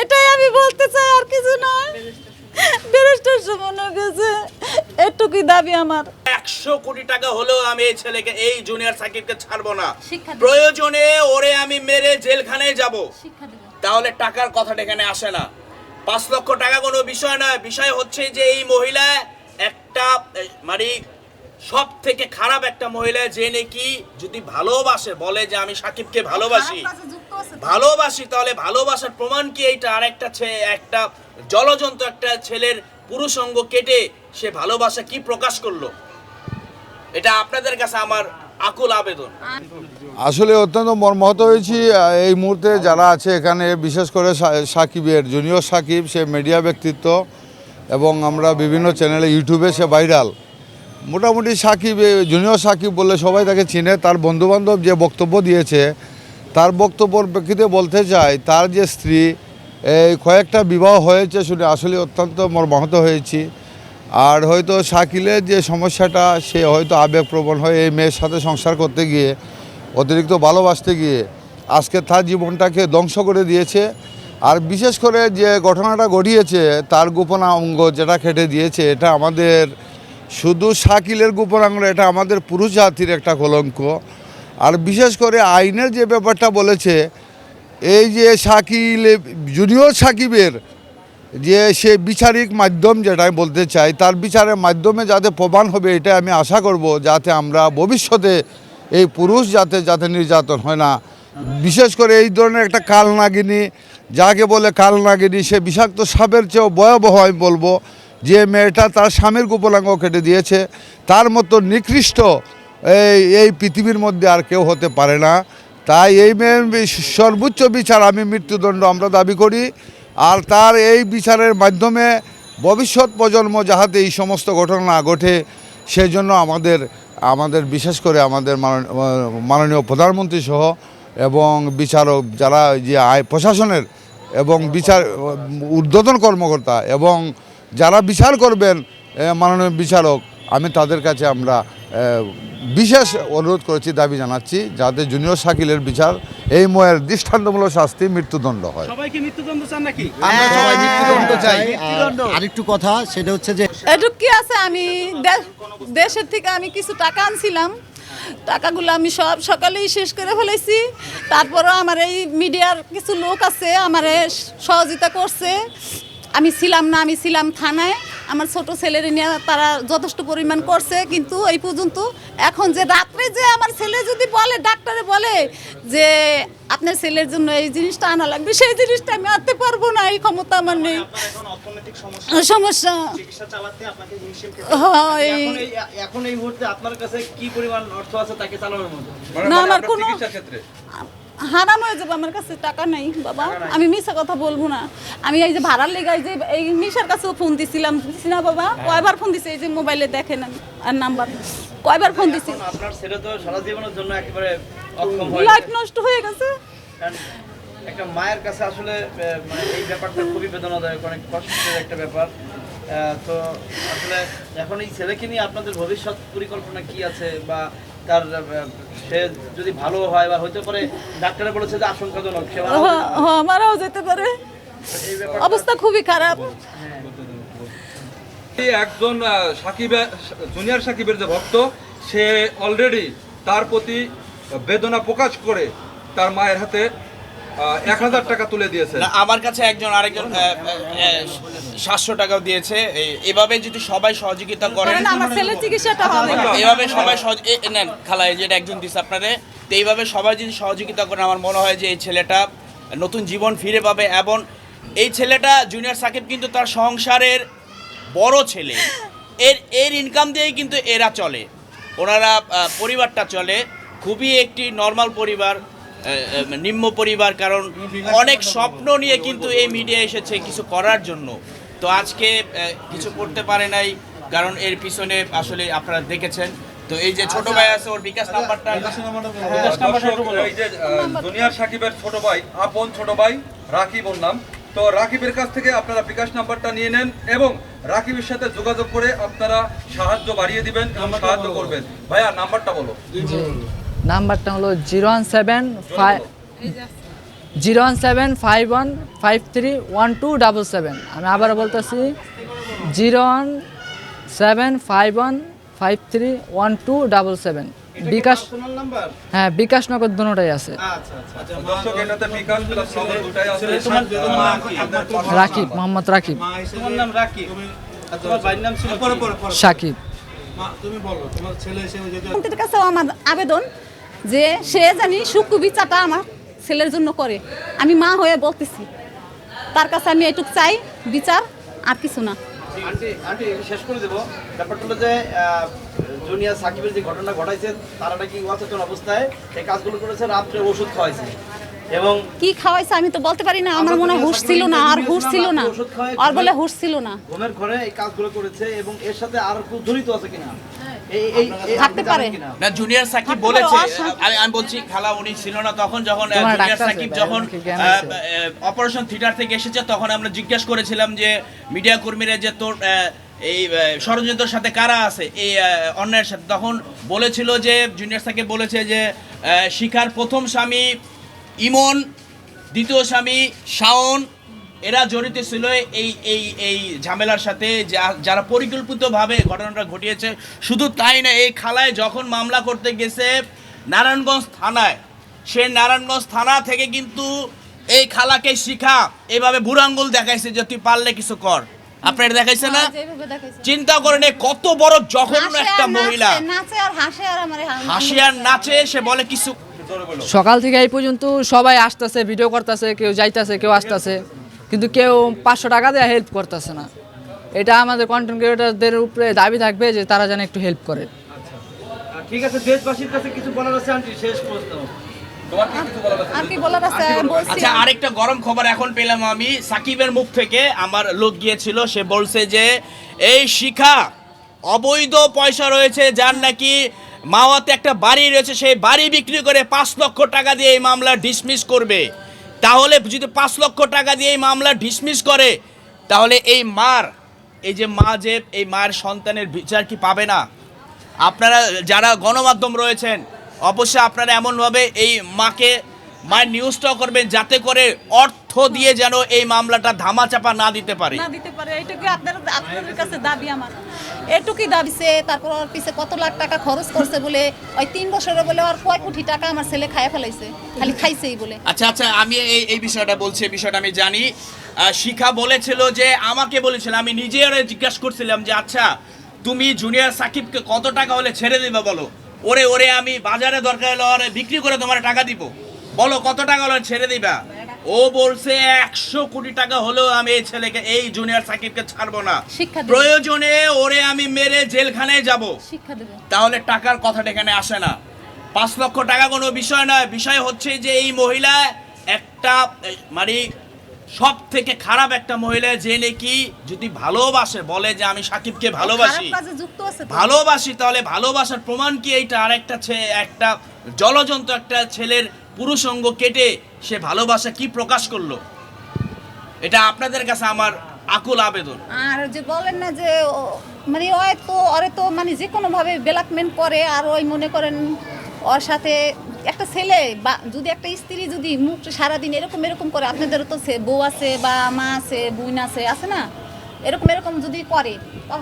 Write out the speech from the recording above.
এটাই আমি বলতে চাই আর কিছু না। ব্যারিস্টার মনে গেছে। এটুকুই দাবি আমার। একশো কোটি টাকা হলেও আমি এই ছেলেকে এই জুনিয়র সাকিবকে ছাড়বো না। প্রয়োজনে ওরে আমি মেরে জেলখানায় যাব। তাহলে টাকার কথাটা এখানে আসে না। পাঁচ লক্ষ টাকা কোনো বিষয় নয়। বিষয় হচ্ছে যে এই মহিলা একটা মানে সব থেকে খারাপ একটা মহিলা যে নাকি যদি ভালোবাসে বলে যে আমি সাকিবকে ভালোবাসি ভালোবাসি তাহলে ভালোবাসার প্রমাণ কি এইটা? আর একটা একটা জলজন্ত একটা ছেলের পুরুষ অঙ্গ কেটে সে ভালোবাসা কি প্রকাশ করল? এটা আপনাদের কাছে আমার আকুল আবেদন। আসলে অত্যন্ত মর্মাহত হয়েছি এই মুহূর্তে যারা আছে এখানে বিশেষ করে সা- সাকিবের জুনিয়র সাকিব সে মিডিয়া ব্যক্তিত্ব এবং আমরা বিভিন্ন চ্যানেলে ইউটিউবে সে ভাইরাল মোটামুটি সাকিব জুনিয়র সাকিব বলে সবাই তাকে চিনে তার বন্ধুবান্ধব যে বক্তব্য দিয়েছে তার বক্তব্যর প্রেক্ষিতে বলতে চাই, তার যে স্ত্রী, এই কয়েকটা বিবাহ হয়েছে শুনে আসলে অত্যন্ত মর্মাহত হয়েছি। আর হয়তো শাকিলের যে সমস্যাটা, সে হয়তো আবেগপ্রবণ হয়ে এই মেয়ের সাথে সংসার করতে গিয়ে, অতিরিক্ত ভালোবাসতে গিয়ে, আজকে তার জীবনটাকে ধ্বংস করে দিয়েছে। আর বিশেষ করে যে ঘটনাটা ঘটিয়েছে, তার গোপন অঙ্গ যেটা খেটে দিয়েছে, এটা আমাদের, শুধু শাকিলের গোপন অঙ্গ এটা আমাদের পুরুষ জাতির একটা কলঙ্ক। আর বিশেষ করে আইনের যে ব্যাপারটা বলেছে, এই যে শাকিল জুনিয়র সাকিবের যে সে বিচারিক মাধ্যম যেটা আমি বলতে চাই, তার বিচারের মাধ্যমে যাতে প্রমাণ হবে এটা আমি আশা করব, যাতে আমরা ভবিষ্যতে এই পুরুষ যাতে যাতে নির্যাতন হয় না। বিশেষ করে এই ধরনের একটা কাল নাগিনী, যাকে বলে কাল নাগিনী, সে বিষাক্ত সাপের চেয়েও ভয়াবহ আমি বলব, যে মেয়েটা তার স্বামীর গোপলাঙ্গ কেটে দিয়েছে, তার মতো নিকৃষ্ট এই এই পৃথিবীর মধ্যে আর কেউ হতে পারে না। তাই এই সর্বোচ্চ বিচার আমি মৃত্যুদণ্ড আমরা দাবি করি। আর তার এই বিচারের মাধ্যমে ভবিষ্যৎ প্রজন্ম যাহাতে এই সমস্ত ঘটনা না ঘটে সেই জন্য আমাদের আমাদের বিশেষ করে আমাদের মানন- মাননীয় প্রধানমন্ত্রী সহ এবং বিচারক যারা যে আয়, প্রশাসনের এবং বিচার, ঊর্ধ্বতন কর্মকর্তা এবং যারা বিচার করবেন মাননীয় বিচারক, আমি তাদের কাছে আমরা বিশেষ অনুরোধ করেছি দাবি জানাচ্ছি যাতে জুনিয়র শাকিলের বিচার এই ময়ের দৃষ্টান্তমূলক শাস্তি মৃত্যুদণ্ড হয়। সবাইকে মৃত্যুদণ্ড চান নাকি? আমরা সবাই মৃত্যুদণ্ড চাই। আর আরেকটু কথা সেটা হচ্ছে যে এটুক কি আছে আমি দেশের থেকে আমি কিছু টাকা আনছিলাম। টাকাগুলো আমি সব সকালেই শেষ করে ফেলেছি। তারপরও আমার এই মিডিয়ার কিছু লোক আছে আমার সহযোগিতা করছে। আমি ছিলাম না আমি ছিলাম থানায়। আমার ছোট ছেলের নিয়ে তারা যথেষ্ট পরিমাণ করছে কিন্তু এই পর্যন্ত এখন যে রাত্রে যে আমার ছেলে যদি বলে ডাক্তারে বলে যে আপনার ছেলের জন্য এই জিনিসটা আনা লাগবে সেই জিনিসটা আমি আনতে পারব না এই ক্ষমতা আমার নেই। সমস্যা হয়। এখন এই এখন এই মুহূর্তে আপনার কাছে কি পরিমাণ অর্থ আছে তাকে চালানোর মতো না আমার কোনো হারাম হয়ে যাবে আমার কাছে টাকা নাই বাবা। আমি মিশা কথা বলব না। আমি এই যে ভাড়ার লেগে যে এই মিশার কাছেও ফোন দিছিলাম। দিছি না বাবা। কয়বার ফোন দিছে? এই যে মোবাইলে দেখেন আর নাম্বার কয়বার ফোন দিছি? আপনার ছেলে তো সারা জীবনের জন্য একেবারে অক্ষম হয়ে লাইফ নষ্ট হয়ে গেছে। একটা মায়ের কাছে আসলে মানে এই ব্যাপারটা খুবই বেদনাদায়ক অনেক কষ্টের একটা ব্যাপার। তো আসলে এখন এই ছেলেকে নিয়ে আপনাদের ভবিষ্যৎ পরিকল্পনা কি আছে বা তার সে যদি ভালো হয় বা হতে পারে ডাক্তারে বলেছে যে আশঙ্কাজনক সে মারা হ- হ, মারাও যেতে পারে। অবস্থা খুবই খারাপ। এই একজন সাকিবের জুনিয়র সাকিবের যে ভক্ত সে অলরেডি তার প্রতি বেদনা প্রকাশ করে তার মায়ের হাতে এক হাজার টাকা তুলে দিয়েছে না, আমার কাছে একজন আরেকজন সাতশো টাকাও দিয়েছে। এভাবে যদি সবাই সহযোগিতা করেন হবে। এইভাবে সবাই নেন খালা যেটা একজন দিচ্ছে আপনাদের তো এইভাবে সবাই যদি সহযোগিতা করেন আমার মনে হয় যে এই ছেলেটা নতুন জীবন ফিরে পাবে এবং এই ছেলেটা জুনিয়র সাকিব কিন্তু তার সংসারের বড় ছেলে। এর এর ইনকাম দিয়েই কিন্তু এরা চলে। ওনারা পরিবারটা চলে। খুবই একটি নর্মাল পরিবার। নিম্ন পরিবার কারণ অনেক স্বপ্ন নিয়ে কিন্তু এই মিডিয়া এসেছে কিছু করার জন্য। তো আজকে কিছু করতে পারে নাই কারণ এর পিছনে আসলে আপনারা দেখেছেন। তো এই যে ছোট ভাই আছে ওর বিকাশ নাম্বারটা বিকাশ নাম্বারটা। এই যে জুনিয়র সাকিবের ছোট ভাই আপন ছোট ভাই রাকিব ওর নাম। তো রাকিবের কাছ থেকে আপনারা বিকাশ নাম্বারটা নিয়ে নেন এবং রাকিবের সাথে যোগাযোগ করে আপনারা সাহায্য বাড়িয়ে দিবেন এবং সাহায্য করবেন। ভাইয়া নাম্বারটা বলো। নাম্বারটা হলো zero one seven five zero one seven five one five three one two double seven আমি আবার বলতেছি zero one seven five one five three one two double seven bKash হ্যাঁ বিকাশ নগর আছে আচ্ছা আচ্ছা দর্শক এটাতে বিকাশ প্লাস নগদ দুটাই আছে? রাকিব মোহাম্মদ রাকিব তোমার নাম রাকি তোমার ভাইয়ের নাম ছিল সাকিব আমার আবেদন যে সে জানি সুকু বিচারটা আমার ছেলের জন্য করে। আমি মা হয়ে বলতেছি তার কাছে আমি এটুক চাই বিচার আর কিছু না। আন্টি আন্টি একটু শেষ করে দেবো। ব্যাপারটা হলো যে আহ, সাকিবের যে ঘটনা ঘটাইছে তারা নাকি অচেতন অবস্থায় এই কাজগুলো করেছে রাত্রে ওষুধ খাওয়াইছে। এবং কি খাওয়াইছে আমি তো বলতে পারি না আমার মনে হয় হুশ ছিল না আর হুশ ছিল না আর বলে হুশ ছিল না। ঘুমের ঘরে এই কাজগুলো করেছে এবং এর সাথে আর জড়িত আছে কিনা? থাকতে পারে। না জুনিয়র সাকিব বলেছে আমি আমি বলছি খালা উনি ছিল না তখন যখন জুনিয়র সাকিব যখন অপারেশন থিয়েটার থেকে এসেছে তখন আমরা জিজ্ঞাসা করেছিলাম যে মিডিয়া কর্মীরা যে তোর আহ, এই ষড়যন্ত্রের সাথে কারা আছে এই আহ, অন্যায়ের সাথে। তখন বলেছিল যে জুনিয়র সাকিব বলেছে যে আহ, শিখার প্রথম স্বামী ইমন দ্বিতীয় স্বামী শাওন এরা জড়িত ছিল এই এই এই ঝামেলার সাথে যারা পরিকল্পিতভাবে ঘটনাটা ঘটিয়েছে। শুধু তাই না এই খালায় যখন মামলা করতে গেছে নারায়ণগঞ্জ থানায় সে নারায়ণগঞ্জ থানা থেকে কিন্তু এই খালাকে শিখা এভাবে বুড়াঙ্গুল দেখাইছে যে তুই পারলে কিছু কর। আপনার দেখাইছে না? চিন্তা করেন কত বড় জঘন্য একটা মহিলা। নাচে আর হাসে আর আমার হাসি আর নাচে সে বলে কিছু সকাল থেকে এই পর্যন্ত সবাই আসতেছে ভিডিও করতেছে কেউ যাইতেছে কেউ আসতেছে। কিন্তু কেউ পাঁচশো টাকা দিয়ে হেল্প করতেছে না। এটা আমাদের কন্টেন্ট ক্রিয়েটারদের উপরে দাবি থাকবে যে তারা যেন একটু হেল্প করে। ঠিক আছে দেশবাসীর কাছে কিছু বলার আছে আন্টি? শেষ প্রশ্ন। তোমার কি কিছু বলার আছে? আর কি বলার আছে বলছি। আচ্ছা আরেকটা গরম খবর এখন পেলাম আমি। সাকিবের মুখ থেকে আমার লোক গিয়েছিল সে বলছে যে এই শিখা অবৈধ পয়সা রয়েছে যার নাকি মাওয়াতে একটা বাড়ি রয়েছে সেই বাড়ি বিক্রি করে পাঁচ লক্ষ টাকা দিয়ে এই মামলা ডিসমিস করবে। তাহলে যদি পাঁচ লক্ষ টাকা দিয়ে এই মামলা ডিসমিস করে, তাহলে এই মার, এই যে মা যে, এই মায়ের সন্তানের বিচার কি পাবে না? আপনারা যারা গণমাধ্যম রয়েছেন, অবশ্যই আপনারা এমনভাবে এই মাকে, মায়ের নিউজটাও করবেন যাতে করে অর্থ দিয়ে যেন এই মামলাটা ধামাচাপা না দিতে পারে। না দিতে পারে আপনার, আপনাদের কাছে দাবি আমার? এটুকুই দাবিছে তারপর ওর পিছে কত লাখ টাকা খরচ করছে বলে, ওই তিন বছরে বলে আর কয় কোটি টাকা আমার ছেলে খাইয়া ফেলাইছে, খালি খাইছেই বলে। আচ্ছা আচ্ছা আমি এই এই বিষয়টা বলছি, এই বিষয়টা আমি জানি। শিখা বলেছিল যে, আমাকে বলেছিল, আমি নিজে জিজ্ঞাসা করছিলাম যে আচ্ছা তুমি জুনিয়র সাকিবকে কত টাকা হলে ছেড়ে দিবে বলো? ওরে ওরে, আমি বাজারে দরকার হলে ওরে বিক্রি করে তোমার টাকা দিব। বলো, কত টাকা হলে ছেড়ে দিবা? ও বলছে একশো কোটি টাকা হলেও আমি এই ছেলেকে এই জুনিয়র সাকিবকে ছাড়বো না। প্রয়োজনে ওরে আমি মেরে জেলখানায় যাব। তাহলে টাকার কথাটা এখানে আসে না। পাঁচ লক্ষ টাকা কোনো বিষয় নয়। বিষয় হচ্ছে যে এই মহিলা একটা মানে সব থেকে খারাপ একটা মহিলা যে নাকি যদি ভালোবাসে বলে যে আমি সাকিবকে ভালোবাসি। ভালোবাসি তাহলে ভালোবাসার প্রমাণ কি? এইটা আর একটা একটা জলজন্ত একটা ছেলের পুরুষঙ্গ কেটে সে ভালোবাসা কি প্রকাশ করল? এটা আপনাদের কাছে আমার আকুল আবেদন। আর যে বলেন না যে মানে ওই তো, ওরে তো মানে যে কোনো ভাবে ডেভেলপমেন্ট করে, আর ওই মনে করেন ওর সাথে একটা ছেলে বা যদি একটা স্ত্রী যদি মুখ সারাদিন এরকম এরকম করে, আপনাদেরও তো সে বউ আছে বা মা আছে বুইন আছে আছে না? এরকম এরকম যদি করে